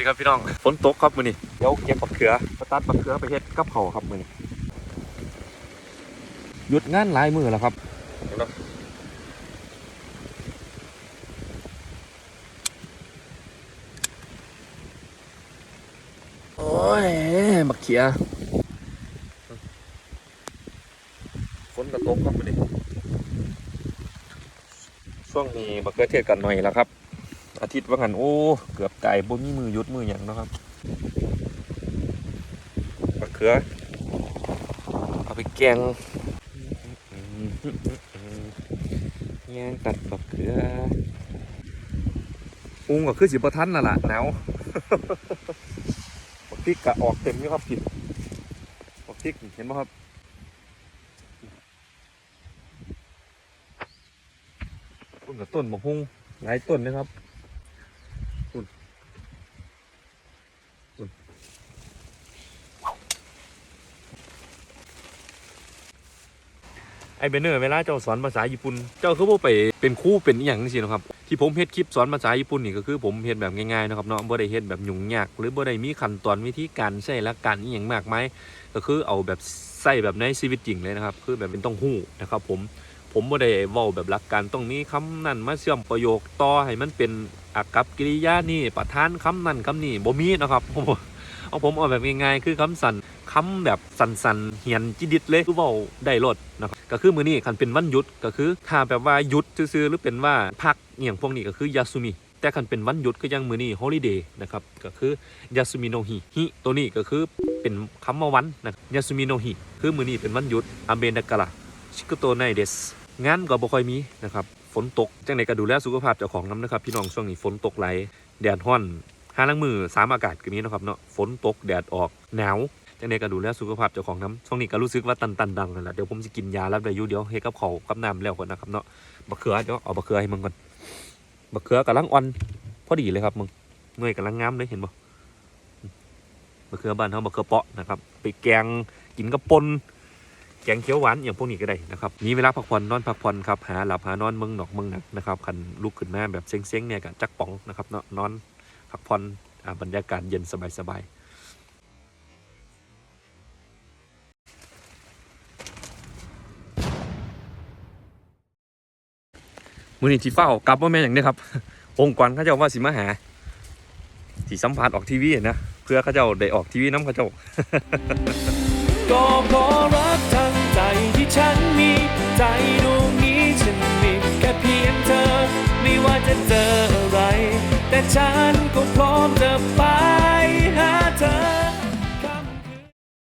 ดีครับพี่น้อง ฝนตกครับมือนี้เดี๋ยวเก็บบักเขือมาตัดบักเขือไปเฮ็ดกับเขาวครับมือนี้หยุดงานหลายมือแล้วครับเห็นปะโอ้ยบักเขียฝนกระตกครับมือนี้ช่วงนี้บักเขือเทศกันหน่อยแล้วครับ อาทิตย์ว่างันโอ้เกือบไก่บ่มีมือยุดมืออย่างนะครับมะเขือ เอาไปแกงแยงตัดมะเขือปรุงก็คือสิบทันน่ะล่ะหนาวบักพริกกะออกเต็มอยู่ครับผิดบักพริกเห็นไหมครับต้นกับต้นมะฮุ่งหลายต้นนะครับ ไอเบนเนอร์เวลาเจ้าสอนภาษาญี่ปุ่น เจ้าคือบ่ไปเป็นครูเป็นอหย่างจังซี่เนะครับ ที่ผมเฮ็ดคลิปสอนภาษาญี่ปุ่นนี่ก็คือผมเฮ็ดแบบง่ายๆนะครับเนาะบ่ได้เฮ็ดแบบยุ่งยากหรือบ่ได้มีขั้นตอนวิธีการใช้หลักการอีหยังมากมายก็คือเอาแบบใส่แบบในชีวิตจริงเลยนะครับ คือแบบเป็นต้องฮู้นะครับผมผมบ่ได้เว้าแบบหลักการต้องมีคำนั้นมาเชื่อมประโยคต่อให้มันเป็นอากับกิริยานี่ประธานคำนั้นคำนี้บ่มีนะครับผมเอาผมเอาแบบง่ายๆคือคำสั่น คำแบบสันๆเหียนจิดิดเลยคือเว่าได้รดนะครับก็คือมือนี้คันเป็นวันหยุดก็คือถ้าแบบว่าหยุดซื่อๆหรือเป็นว่าพักอหย่างพวกนี้ก็คือยาสุมิแต่คันเป็นวันหยุดก็ยังมือนี้ฮอลิเดย์นะครับก็คือยาสุมิโนฮิฮิตัวนี้ก็คือเป็นคำว่าวันนะยาสุมิโนฮิคือมือนี้เป็นวันหยุดอาเบนดากะระชิโกโตไนเดสงานก็บ่ค่อยมีนะครับฝนตกจังไดก็ดูแลสุขภาพเจ้าของน้ำนะครับพี่น้องช่วงนี้ฝนตกไหลแดดฮ้อนห้าลังมือสามอากาศก็มีนะครับเนาะฝนตกแดดออกหนาว จังใดก็ดูแลสุขภาพเจ้าของน้ำช่วงนี้ก็รู้สึกว่าตันตันดังนั่นแหละเดี๋ยวผมจะกินยาแล้วเดี๋ยวอยู่เดี๋ยวให้กับเขากับน้ำแล้วก่อนนะครับเนาะบักเขือเดี๋ยวเอาบักเขือให้มึงก่อนบักเขือกำลังอ่อนพอดีเลยครับมึงหน่วยกำลังงามเลยเห็นบ่บักเขือบ้านเขาบักเขือเปาะนะครับไปแกงกินกับปนแกงเขียวหวานอย่างพวกนี้ก็ได้นะครับมีเวลาพักผ่อนนอนพักผ่อนครับหาหลับหานอนเมืองหนอกเมืองหนักนะครับคันลุกขึ้นมาแบบเซ็งๆเนี่ยกับจักป๋องนะครับเนาะนอนพักผ่อนอ่าบรรยากาศเย็นสบายๆ มือนี่ที่เฝ้ากลับว่าแม่อย่างนี้ครับ องค์กรเขาเจ้าว่าสิมาหาสีสัมผัสออกทีวีนะเพื่อเขาเจ้าได้ออกทีวีน้ำเขาเจ้าก็เพราะรักทั้งใจที่ฉันมีใจดวงนี้ฉันมีแค่เพียงเธอ ไม่ว่าจะเจออะไร แต่ฉันก็พร้อมจะไปหา